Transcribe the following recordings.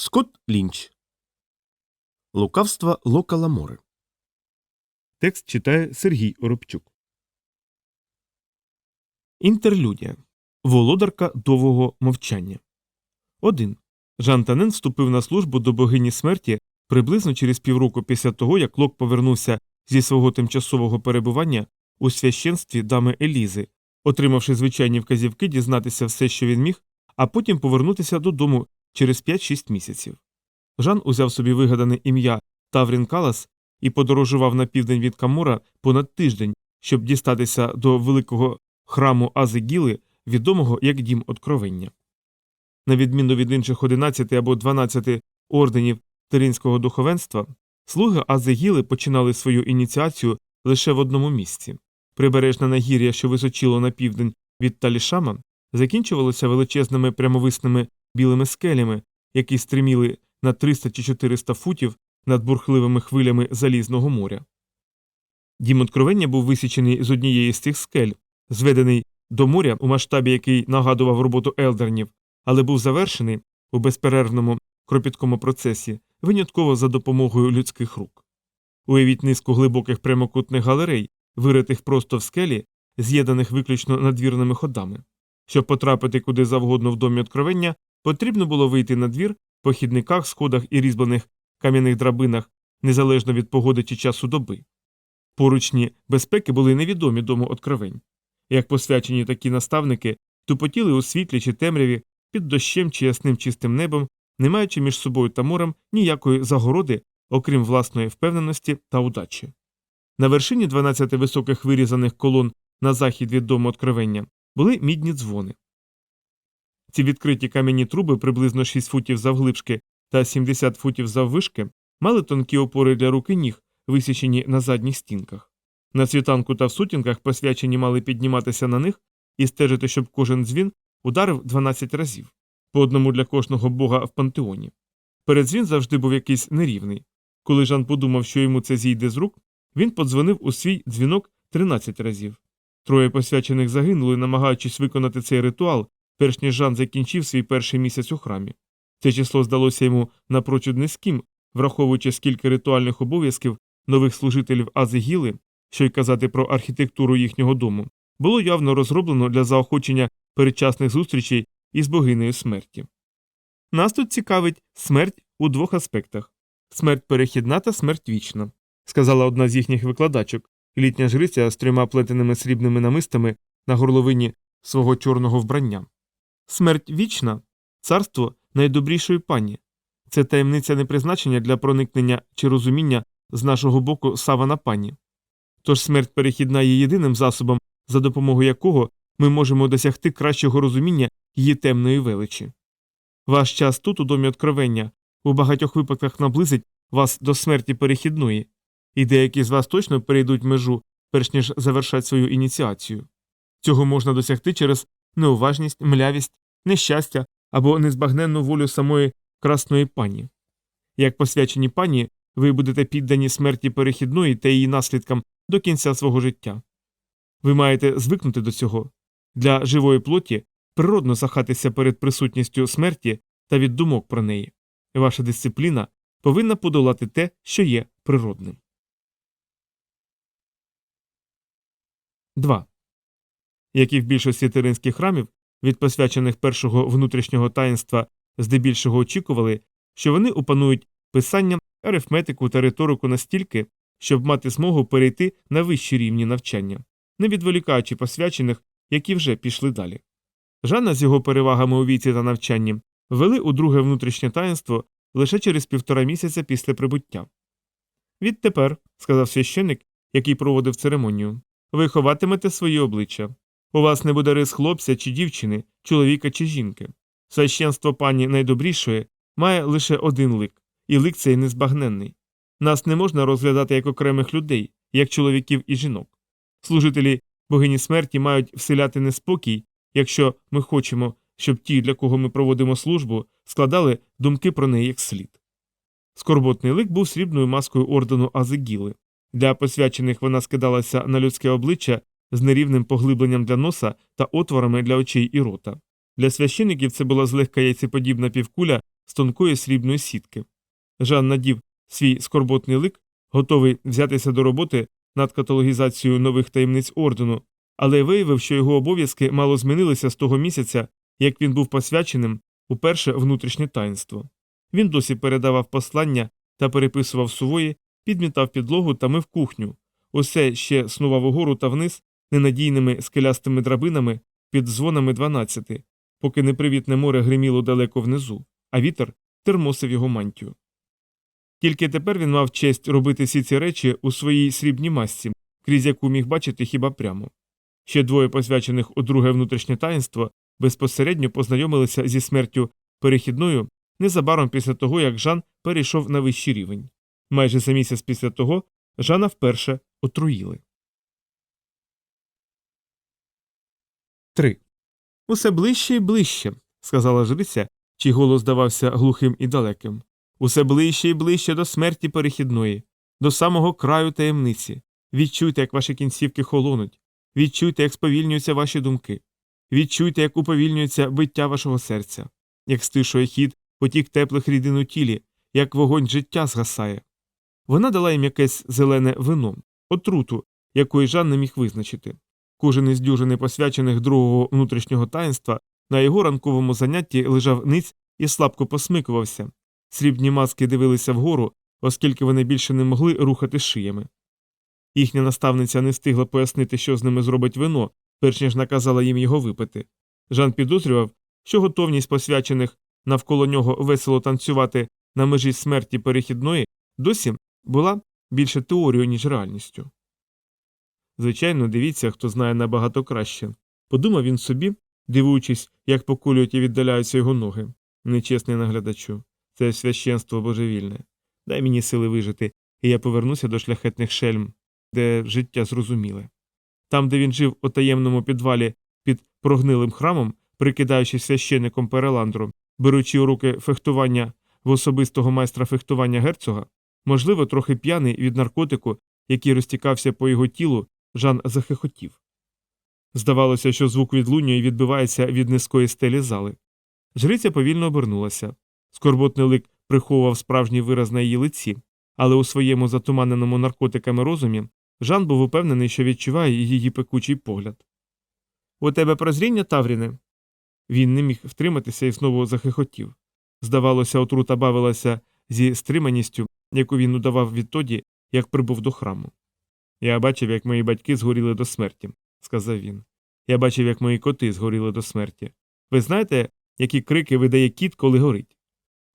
Скотт Лінч. Лукавства Лока Ламори. Текст читає Сергій Оробчук. Інтерлюдія. Володарка довгого мовчання. 1. Жан Танен вступив на службу до богині смерті приблизно через півроку після того, як Лок повернувся зі свого тимчасового перебування у священстві дами Елізи, отримавши звичайні вказівки дізнатися все, що він міг, а потім повернутися додому через 5-6 місяців. Жан узяв собі вигадане ім'я Таврін Калас і подорожував на південь від Камора понад тиждень, щоб дістатися до великого храму Ази Гіли, відомого як Дім Откровення. На відміну від інших 11 або 12 орденів терінського духовенства, слуги Ази Гіли починали свою ініціацію лише в одному місці. Прибережне нагір'я, що височило на південь від Талішама, закінчувалося величезними прямовисними білими скелями, які стриміли на 300 чи 400 футів над бурхливими хвилями залізного моря. Дім откровення був висічений з однієї з цих скель, зведений до моря у масштабі, який нагадував роботу елдернів, але був завершений у безперервному кропіткому процесі винятково за допомогою людських рук. Уявіть низку глибоких прямокутних галерей, виритих просто в скелі, з'єднаних виключно надвірними ходами. Щоб потрапити куди завгодно в домі откровення, потрібно було вийти на двір по хідниках, сходах і різьблених кам'яних драбинах, незалежно від погоди чи часу доби. Поручні безпеки були невідомі дому откровень. Як посвячені такі наставники тупотіли у світлі чи темряві під дощем чи ясним чистим небом, не маючи між собою та морем ніякої загороди, окрім власної впевненості та удачі. На вершині 12 високих вирізаних колон на захід від дому откровення були мідні дзвони. Ці відкриті кам'яні труби приблизно 6 футів завглибшки та 70 футів заввишки мали тонкі опори для руки ніг, висічені на задніх стінках. На світанку та в сутінках посвячені мали підніматися на них і стежити, щоб кожен дзвін ударив 12 разів, по одному для кожного бога в пантеоні. Передзвін завжди був якийсь нерівний. Коли Жан подумав, що йому це зійде з рук, він подзвонив у свій дзвінок 13 разів. Троє посвячених загинули, намагаючись виконати цей ритуал, перш ніж Жан закінчив свій перший місяць у храмі. Це число здалося йому напрочуд низьким, враховуючи скільки ритуальних обов'язків нових служителів Ази Гіли, що й казати про архітектуру їхнього дому, було явно розроблено для заохочення передчасних зустрічей із богинею смерті. Нас тут цікавить смерть у двох аспектах смерть перехідна та смерть вічна, сказала одна з їхніх викладачок, літня жриця з трьома плетеними срібними намистами на горловині свого чорного вбрання. Смерть вічна царство найдобрішої пані. Це таємниця непризначення для проникнення чи розуміння з нашого боку савана пані. Тож смерть перехідна є єдиним засобом, за допомогою якого ми можемо досягти кращого розуміння її темної величі. Ваш час тут, у домі откровення, у багатьох випадках наблизить вас до смерті перехідної, і деякі з вас точно перейдуть межу, перш ніж завершать свою ініціацію. Цього можна досягти через неуважність, млявість, нещастя або незбагненну волю самої красної пані. Як посвячені пані, ви будете піддані смерті перехідної та її наслідкам до кінця свого життя. Ви маєте звикнути до цього. Для живої плоті природно захатися перед присутністю смерті та від думок про неї. Ваша дисципліна повинна подолати те, що є природним. 2. Як і в більшості теринських храмів, від посвячених першого внутрішнього таїнства здебільшого очікували, що вони опанують писання, арифметику та риторику настільки, щоб мати змогу перейти на вищі рівні навчання, не відволікаючи посвячених, які вже пішли далі. Жанна з його перевагами у віці та навчанні ввели у друге внутрішнє таїнство лише через півтора місяця після прибуття. Відтепер, сказав священик, який проводив церемонію, ви ховатимете свої обличчя. У вас не буде рис хлопця чи дівчини, чоловіка чи жінки. Священство пані найдобрішої має лише один лик, і лик цей незбагненний. Нас не можна розглядати як окремих людей, як чоловіків і жінок. Служителі богині смерті мають вселяти неспокій, якщо ми хочемо, щоб ті, для кого ми проводимо службу, складали думки про неї як слід. Скорботний лик був срібною маскою ордену Азегіли. Для посвячених вона скидалася на людське обличчя з нерівним поглибленням для носа та отворами для очей і рота. Для священиків це була злегка яйцеподібна півкуля з тонкої срібної сітки. Жан надів свій скорботний лик, готовий взятися до роботи над каталогізацією нових таємниць ордену, але виявив, що його обов'язки мало змінилися з того місяця, як він був посвяченим у перше внутрішнє таїнство. Він досі передавав послання та переписував сувої, підмітав підлогу та мив кухню. Усе ще снував угору та вниз ненадійними скелястими драбинами під дзвонами дванадцяти, поки непривітне море гриміло далеко внизу, а вітер термосив його мантію. Тільки тепер він мав честь робити всі ці речі у своїй срібній масці, крізь яку міг бачити хіба прямо. Ще двоє посвячених у друге внутрішнє таїнство безпосередньо познайомилися зі смертю перехідною незабаром після того, як Жан перейшов на вищий рівень. Майже за місяць після того Жана вперше отруїли. 3. Усе ближче і ближче, сказала жриця, чий голос здавався глухим і далеким. Усе ближче і ближче до смерті перехідної, до самого краю таємниці. Відчуйте, як ваші кінцівки холонуть, відчуйте, як сповільнюються ваші думки. Відчуйте, як уповільнюється биття вашого серця, як стишує хід потік теплих рідин у тілі, як вогонь життя згасає. Вона дала їм якесь зелене вино, отруту, якої Жан не міг визначити. Кожен із дюжини посвячених другого внутрішнього таїнства на його ранковому занятті лежав ниць і слабко посмикувався. Срібні маски дивилися вгору, оскільки вони більше не могли рухати шиями. Їхня наставниця не встигла пояснити, що з ними зробить вино, перш ніж наказала їм його випити. Жан підозрював, що готовність посвячених навколо нього весело танцювати на межі смерті перехідної досі була більше теорією, ніж реальністю. Звичайно, дивіться, хто знає набагато краще. Подумав він собі, дивуючись, як покулюють і віддаляються його ноги. Нечесний наглядачу, це священство божевільне. Дай мені сили вижити, і я повернуся до шляхетних шельм, де життя зрозуміле. Там, де він жив у таємному підвалі під прогнилим храмом, прикидаючи священником переландру, беручи у руки фехтування в особистого майстра фехтування герцога, можливо, трохи п'яний від наркотику, який розтікався по його тілу, Жан захихотів. Здавалося, що звук відлунює відбивається від низької стелі зали. Жриця повільно обернулася. Скорботний лик приховував справжній вираз на її лиці, але у своєму затуманеному наркотиками розумі Жан був упевнений, що відчуває її пекучий погляд. У тебе прозріння, Тавріне? Він не міг втриматися і знову захихотів. Здавалося, отрута бавилася зі стриманістю, яку він удавав відтоді, як прибув до храму. Я бачив, як мої батьки згоріли до смерті, сказав він. Я бачив, як мої коти згоріли до смерті. Ви знаєте, які крики видає кіт, коли горить?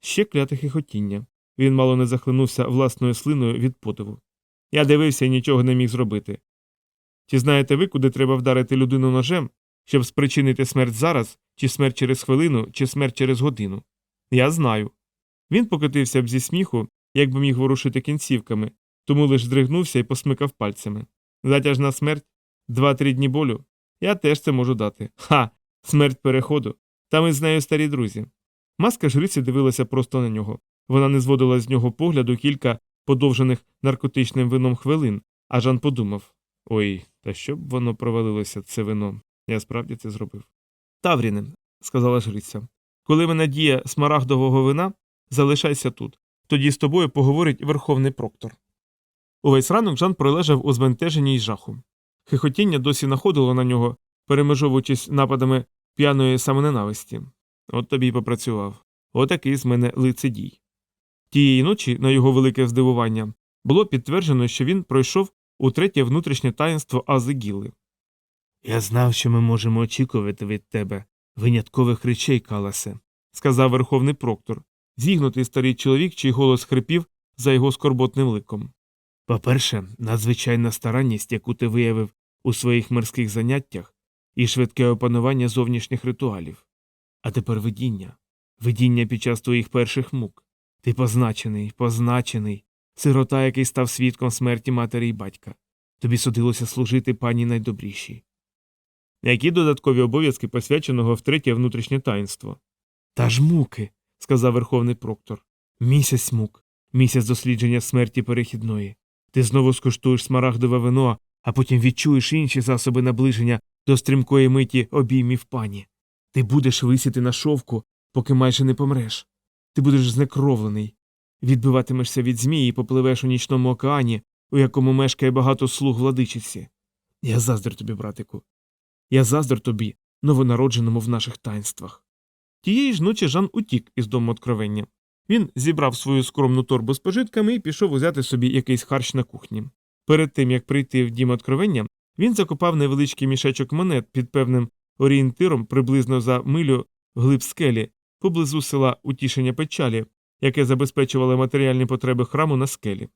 Ще кляте хихотіння. Він мало не захлинувся власною слиною від подиву. Я дивився і нічого не міг зробити. Чи знаєте ви, куди треба вдарити людину ножем, щоб спричинити смерть зараз, чи смерть через хвилину, чи смерть через годину? Я знаю. Він покотився б зі сміху, якби міг ворушити кінцівками, тому лиш здригнувся і посмикав пальцями. Затяжна смерть, два-три дні болю. Я теж це можу дати. Ха! Смерть переходу. Та ми з нею старі друзі. Маска жриці дивилася просто на нього. Вона не зводила з нього погляду кілька подовжених наркотичним вином хвилин, а Жан подумав ой, та що б воно провалилося, це вино. Я справді це зробив. Тавріне, сказала жриця, коли мене діє смарагдового вина, залишайся тут. Тоді з тобою поговорить верховний проктор. Увесь ранок Жан пролежав у збентеженні й жаху. Хихотіння досі находило на нього, перемежовуючись нападами п'яної самоненависті. От тобі й попрацював. Отакий з мене лицедій. Тієї ночі, на його велике здивування, було підтверджено, що він пройшов у третє внутрішнє таїнство Ази Гіли. Я знав, що ми можемо очікувати від тебе виняткових речей, Каласе, сказав верховний проктор, зігнутий старий чоловік, чий голос хрипів за його скорботним ликом. По-перше, надзвичайна старанність, яку ти виявив у своїх мирських заняттях, і швидке опанування зовнішніх ритуалів. А тепер видіння, видіння під час твоїх перших мук. Ти позначений, позначений, сирота, який став свідком смерті матері й батька. Тобі судилося служити пані найдобрішій. Які додаткові обов'язки посвяченого в третє внутрішнє таїнство? Та ж муки, сказав верховний проктор. Місяць мук, місяць дослідження смерті перехідної. Ти знову скуштуєш смарагдове вино, а потім відчуєш інші засоби наближення до стрімкої миті обіймів пані. Ти будеш висіти на шовку, поки майже не помреш. Ти будеш знекровлений. Відбиватимешся від змії і попливеш у нічному океані, у якому мешкає багато слуг владичиці. Я заздрю тобі, братику. Я заздрю тобі, новонародженому в наших таїнствах. Тієї ж ночі Жан утік із дому откровення. Він зібрав свою скромну торбу з пожитками і пішов узяти собі якийсь харч на кухні. Перед тим як прийти в дім откровення, він закопав невеличкий мішечок монет під певним орієнтиром приблизно за милю вглиб скелі, поблизу села Утішення печалі, яке забезпечувало матеріальні потреби храму на скелі.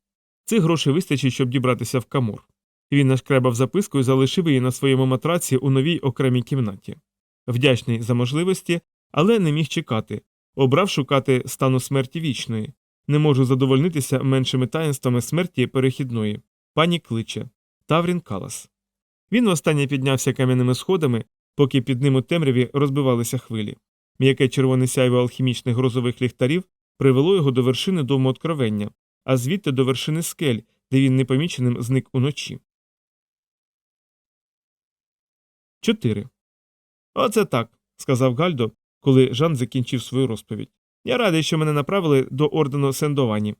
Цих грошей вистачить, щоб дібратися в камор. Він нашкребав записку і залишив її на своєму матраці у новій окремій кімнаті. Вдячний за можливості, але не міг чекати, обрав шукати стану смерті вічної. Не можу задовольнитися меншими таїнствами смерті перехідної. Пані кличе Таврін Калас. Він востаннє піднявся кам'яними сходами, поки під ним у темряві розбивалися хвилі. М'яке червоне сяйво алхімічних грозових ліхтарів привело його до вершини дому откровення, а звідти до вершини скель, де він непоміченим зник уночі. 4. Оце так, сказав Гальдо, коли Жан закінчив свою розповідь. Я радий, що мене направили до ордену Сендовані.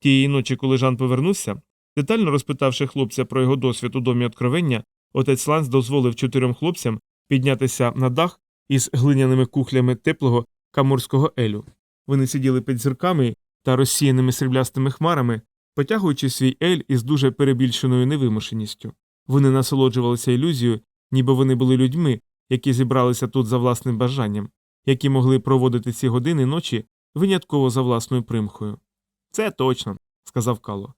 Тієї ночі, коли Жан повернувся, детально розпитавши хлопця про його досвід у домі откровення, отець Ланс дозволив чотирьом хлопцям піднятися на дах із глиняними кухлями теплого каморського елю. Вони сиділи під зірками та розсіяними сріблястими хмарами, потягуючи свій ель із дуже перебільшеною невимушеністю. Вони насолоджувалися ілюзією, ніби вони були людьми, які зібралися тут за власним бажанням, які могли проводити ці години ночі винятково за власною примхою. Це точно, сказав Кало.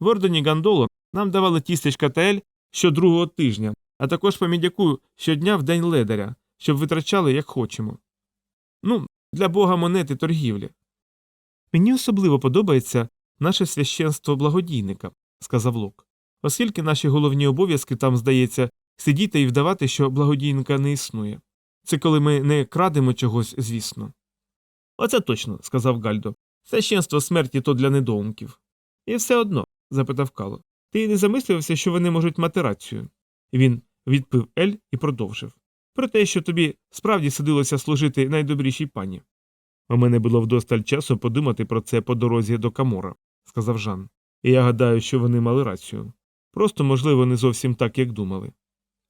В ордені Гандоло нам давали тістечка та ель щодругого тижня, а також по мідяку щодня в день ледаря, щоб витрачали як хочемо. Ну, для бога монети торгівлі. Мені особливо подобається наше священство благодійника, сказав Лок, оскільки наші головні обов'язки там, здається, сидіти і вдавати, що благодійника не існує. Це коли ми не крадемо чогось, звісно. Оце точно, сказав Гальдо. Священство смерті то для недоумків. І все одно, запитав Кало, ти не замислювався, що вони можуть мати рацію. Він відпив Ель і продовжив. Про те, що тобі справді сидилося служити найдобрішій пані. У мене було вдосталь часу подумати про це по дорозі до Камора, сказав Жан. І я гадаю, що вони мали рацію. Просто, можливо, не зовсім так, як думали.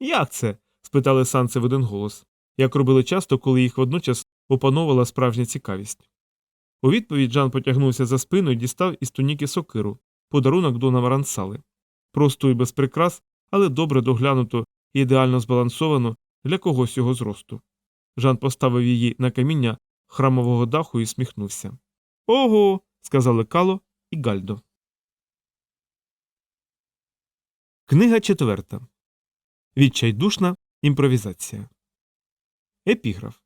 Як це? спитали санце в один голос, як робили часто, коли їх водночас опановувала справжня цікавість. У відповідь Жан потягнувся за спину і дістав із туніки сокиру, подарунок до Наварансали. Просто і без прикрас, але добре доглянуто і ідеально збалансовано для когось його зросту. Жан поставив її на каміння храмового даху і сміхнувся. Ого. сказали Кало і Гальдо. Книга четверта. Відчайдушна імпровізація. Епіграф.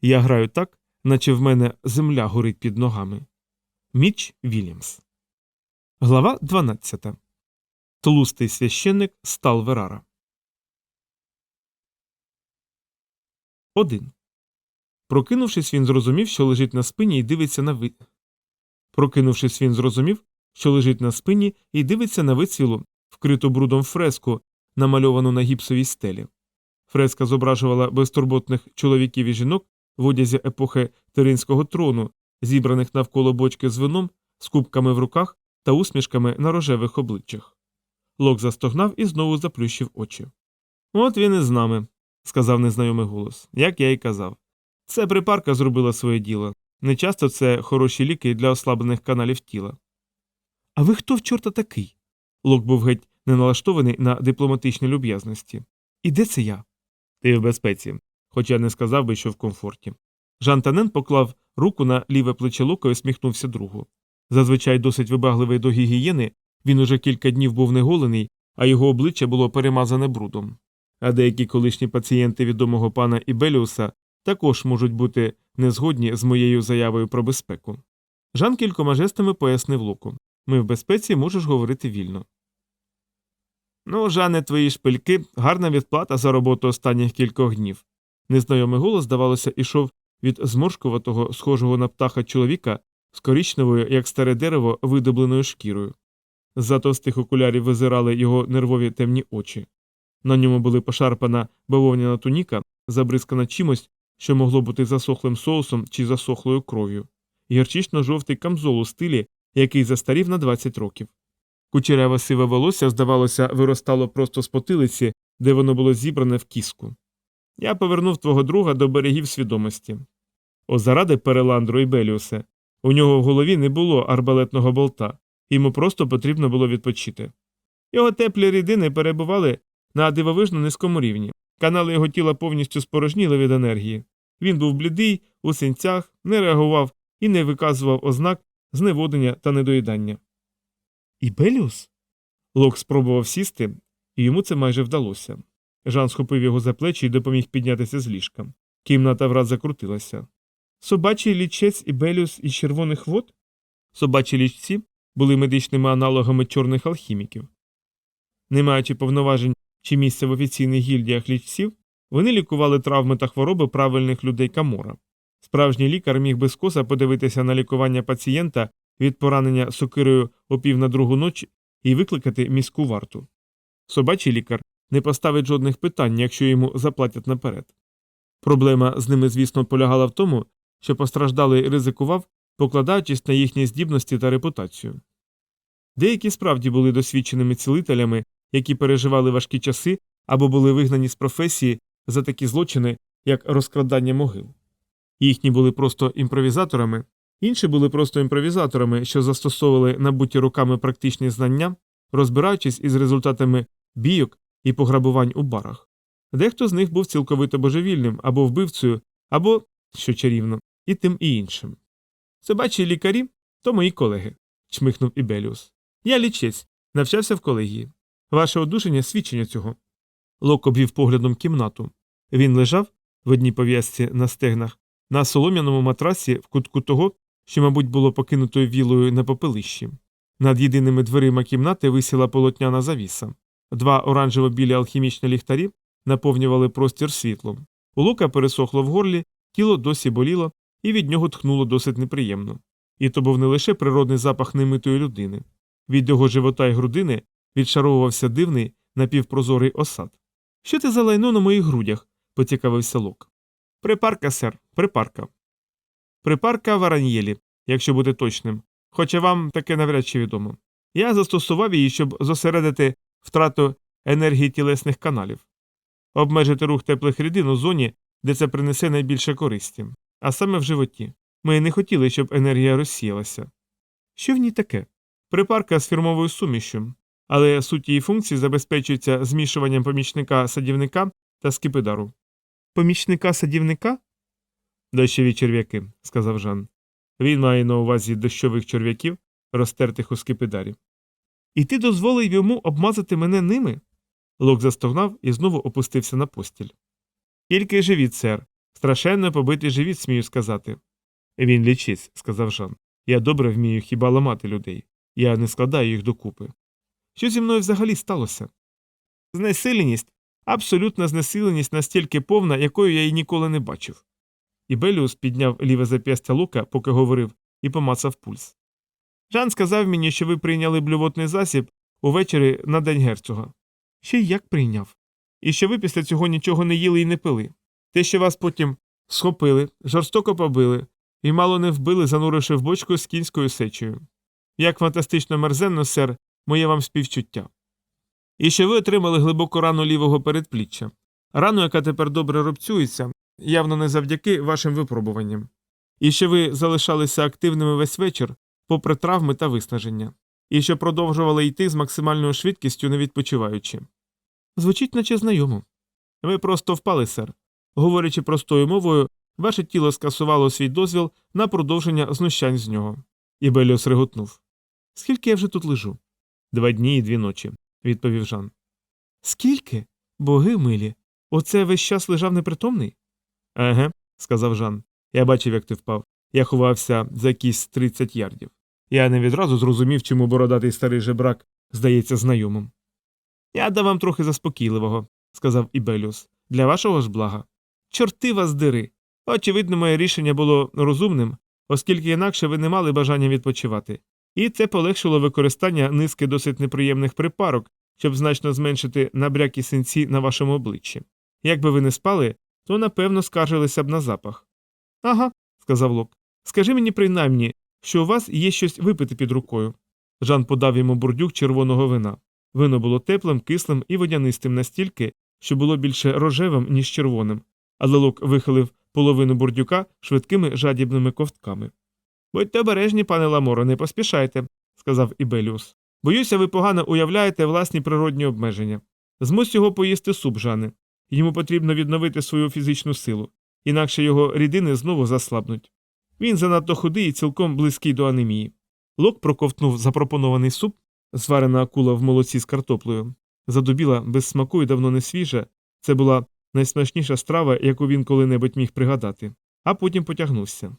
Я граю так, наче в мене земля горить під ногами. Міч Вільямс. Глава 12. Тлустий священник Стал Верара. 1. Прокинувшись, він зрозумів, що лежить на спині і дивиться на ви. Прокинувшись, він зрозумів, що лежить на спині і дивиться на вицвілу, вкриту брудом фреску, намальовану на гіпсовій стелі. Фреска зображувала безтурботних чоловіків і жінок в одязі епохи Теринського трону, зібраних навколо бочки з вином, з кубками в руках та усмішками на рожевих обличчях. Лок застогнав і знову заплющив очі. От він і з нами, сказав незнайомий голос, як я й казав. Це припарка зробила своє діло. Нечасто це хороші ліки для ослаблених каналів тіла. А ви хто в чорта такий? Лок був геть не налаштований на дипломатичні люб'язності. І де це я? Ти в безпеці, хоча не сказав би, що в комфорті. Жан Танен поклав руку на ліве плече Лука і усміхнувся другу. Зазвичай досить вибагливий до гігієни, він уже кілька днів був неголений, а його обличчя було перемазане брудом. А деякі колишні пацієнти відомого пана Ібеліуса також можуть бути незгодні з моєю заявою про безпеку. Жан кількома жестами пояснив Луку ми в безпеці можеш говорити вільно. Ну, Жане, твої шпильки гарна відплата за роботу останніх кількох днів. Незнайомий голос, здавалося, ішов від зморшкуватого, схожого на птаха чоловіка з коричневою, як старе дерево, видобленою шкірою. З-за товстих окулярів визирали його нервові темні очі. На ньому були пошарпана бавовняна туніка, забризкана чимось, що могло бути засохлим соусом чи засохлою кров'ю, гірчично-жовтий камзол у стилі, який застарів на 20 років. Кучеряве сиве волосся, здавалося, виростало просто з потилиці, де воно було зібране в кіску. Я повернув твого друга до берегів свідомості. О, заради Переландру і Беліусе, у нього в голові не було арбалетного болта, йому просто потрібно було відпочити. Його теплі рідини перебували на дивовижно низькому рівні. Канали його тіла повністю спорожніли від енергії. Він був блідий, у синцях, не реагував і не виказував ознак зневодення та недоїдання. І Беліус? Лок спробував сісти, і йому це майже вдалося. Жан схопив його за плечі і допоміг піднятися з ліжка. Кімната враз закрутилася. Собачий лічець і Беліус із червоних вод? Собачі лічці були медичними аналогами чорних алхіміків. Не маючи повноважень чи місця в офіційних гільдіях лічців, вони лікували травми та хвороби правильних людей Камора. Справжній лікар міг без коса подивитися на лікування пацієнта від поранення сокирою о пів на другу ночі і викликати міську варту. Собачий лікар не поставить жодних питань, якщо йому заплатять наперед. Проблема з ними, звісно, полягала в тому, що постраждалий ризикував, покладаючись на їхні здібності та репутацію. Деякі справді були досвідченими цілителями, які переживали важкі часи або були вигнані з професії за такі злочини, як розкрадання могил. Їхні були просто імпровізаторами, інші були просто імпровізаторами, що застосовували набуті руками практичні знання, розбираючись із результатами бійок і пограбувань у барах. Дехто з них був цілковито божевільним або вбивцею, або, що чарівно, і тим і іншим. Собачі лікарі то мої колеги, чмихнув Ібеліус. Я лічець, навчався в колегії. Ваше одужання свідчення цього. Лок обвів поглядом кімнату. Він лежав в одній пов'язці на стегнах, на солом'яному матрасі в кутку того, що, мабуть, було покинутою вілою на попелищі. Над єдиними дверима кімнати висіла полотняна завіса. Два оранжево-білі алхімічні ліхтарі наповнювали простір світлом. У лука пересохло в горлі, тіло досі боліло, і від нього тхнуло досить неприємно. І то був не лише природний запах немитої людини. Від його живота й грудини відшаровувався дивний напівпрозорий осад. Що ти за лайно на моїх грудях? поцікавився Лок. Припарка, сер, припарка. Припарка в Араньєлі, якщо бути точним, хоча вам таке навряд чи відомо. Я застосував її, щоб зосередити втрату енергії тілесних каналів, обмежити рух теплих рідин у зоні, де це принесе найбільше користі, а саме в животі. Ми не хотіли, щоб енергія розсіялася. Що в ній таке? Припарка з фірмовою сумішю, але суть її функції забезпечується змішуванням помічника садівника та скипидару. Помічника садівника? Дощові черв'яки, сказав Жан. Він має на увазі дощових черв'яків, розтертих у скипидарі. І ти дозволив йому обмазати мене ними? Лок застогнав і знову опустився на постіль. Тільки живіт, сер. Страшенно побитий живіт, смію сказати. Він лічись, сказав Жан. Я добре вмію хіба ламати людей. Я не складаю їх докупи. Що зі мною взагалі сталося? Знесиленість, абсолютна знесиленість настільки повна, якою я її ніколи не бачив. І Беліус підняв ліве зап'ястя лука, поки говорив, і помацав пульс. Жан сказав мені, що ви прийняли блювотний засіб увечері на день герцога. Ще й як прийняв. І що ви після цього нічого не їли і не пили. Те, що вас потім схопили, жорстоко побили і мало не вбили, зануривши в бочку з кінською сечею. Як фантастично мерзенно, сер, моє вам співчуття. І що ви отримали глибоку рану лівого передпліччя, рану, яка тепер добре рубцюється, явно не завдяки вашим випробуванням. І що ви залишалися активними весь вечір, попри травми та виснаження, і що продовжували йти з максимальною швидкістю, не відпочиваючи. Звучить, наче знайомо. Ви просто впали, сер. Говорячи простою мовою, ваше тіло скасувало свій дозвіл на продовження знущань з нього. І Беліос реготнув. Скільки я вже тут лежу? Два дні і дві ночі, відповів Жан. Скільки? Боги милі. Оце весь час лежав непритомний? Еге, сказав Жан. Я бачив, як ти впав. Я ховався за якісь 30 ярдів. Я не відразу зрозумів, чому бородатий старий жебрак здається знайомим. Я дав вам трохи заспокійливого, сказав Ібеліус, для вашого ж блага. Чорти вас дири. Очевидно, моє рішення було розумним, оскільки інакше ви не мали бажання відпочивати, і це полегшило використання низки досить неприємних припарок, щоб значно зменшити набряки синці на вашому обличчі. Якби ви не спали, то напевно скаржилися б на запах. Ага, сказав Лок. Скажи мені принаймні, що у вас є щось випити під рукою. Жан подав йому бурдюк червоного вина. Вино було теплим, кислим і водянистим настільки, що було більше рожевим, ніж червоним, але Лок вихилив половину бурдюка швидкими жадібними ковтками. Будьте обережні, пане Ламоро, не поспішайте, сказав Ібеліус. Боюся, ви погано уявляєте власні природні обмеження. Змусь його поїсти суп, Жане. Йому потрібно відновити свою фізичну силу, інакше його рідини знову заслабнуть. Він занадто худий і цілком близький до анемії. Лок проковтнув запропонований суп, зварена акула в молоці з картоплею. Задубіла без смаку і давно не свіжа. Це була найсмачніша страва, яку він коли-небудь міг пригадати, а потім потягнувся.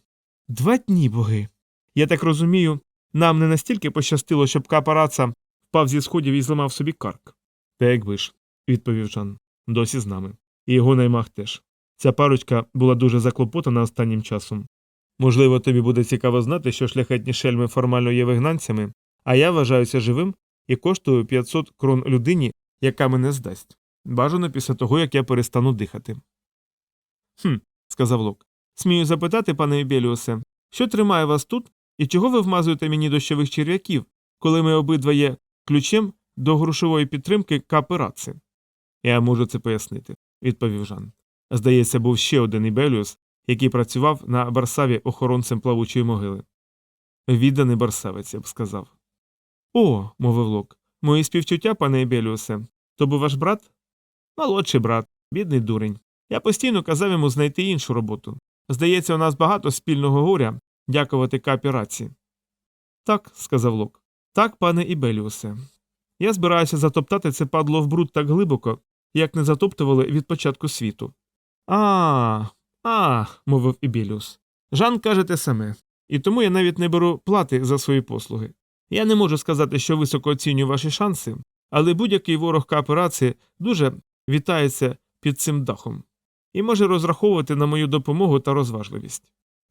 Два дні, боги. Я так розумію, нам не настільки пощастило, щоб капараца впав зі сходів і зламав собі карк. Та якби ж, відповів Жан, досі з нами. І його наймах теж. Ця парочка була дуже заклопотана останнім часом. Можливо, тобі буде цікаво знати, що шляхетні шельми формально є вигнанцями, а я вважаюся живим і коштую 500 крон людині, яка мене здасть. Бажано після того, як я перестану дихати. Хм, сказав Лок. Смію запитати, пане Ібеліусе, що тримає вас тут і чого ви вмазуєте мені дощових черв'яків, коли ми обидва є ключем до грошової підтримки каапераци? Я можу це пояснити, відповів Жан. Здається, був ще один Ібеліус, який працював на Барсаві охоронцем плавучої могили. Відданий барсавець, я б сказав. О, мовив Лок, мої співчуття, пане Ібеліусе, то був ваш брат? Молодший брат, бідний дурень. Я постійно казав йому знайти іншу роботу. Здається, у нас багато спільного горя, дякувати кооперації. Так, сказав Лок. Так, пане Ібеліусе. Я збираюся затоптати це падло в бруд так глибоко, як не затоптували від початку світу. А, а, мовив Ібеліус. Жан каже те саме, і тому я навіть не беру плати за свої послуги. Я не можу сказати, що високо оцінюю ваші шанси, але будь-який ворог кооперації дуже вітається під цим дахом і може розраховувати на мою допомогу та розважливість.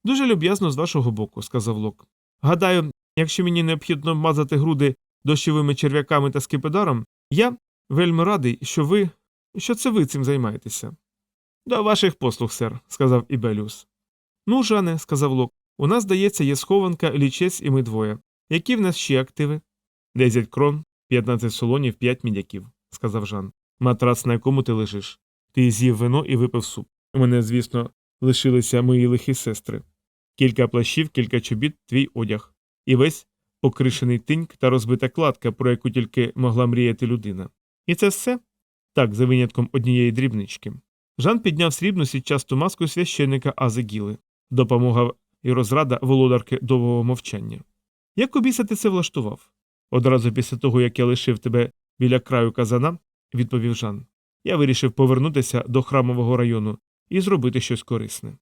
Дуже люб'язно з вашого боку, сказав Лок. Гадаю, якщо мені необхідно мазати груди дощовими черв'яками та скипидаром, я вельми радий, що ви. Що це ви цим займаєтеся. До ваших послуг, сер, сказав Ібеліус. Ну, Жане, сказав Лок, у нас, здається, є схованка, лічець і ми двоє. Які в нас ще активи? Десять крон, 15 солонів, 5 мідяків, сказав Жан. Матрац, на якому ти лежиш. Ти з'їв вино і випив суп. У мене, звісно, лишилися мої лихі сестри. Кілька плащів, кілька чобіт, твій одяг. І весь покришений тиньк та розбита кладка, про яку тільки могла мріяти людина. І це все? Так, за винятком однієї дрібнички. Жан підняв срібну сітчасту маску священника Азегіли. Допомога і розрада володарки довгого мовчання. Як у ти це влаштував? Одразу після того, як я лишив тебе біля краю казана, відповів Жан. Я вирішив повернутися до храмового району і зробити щось корисне.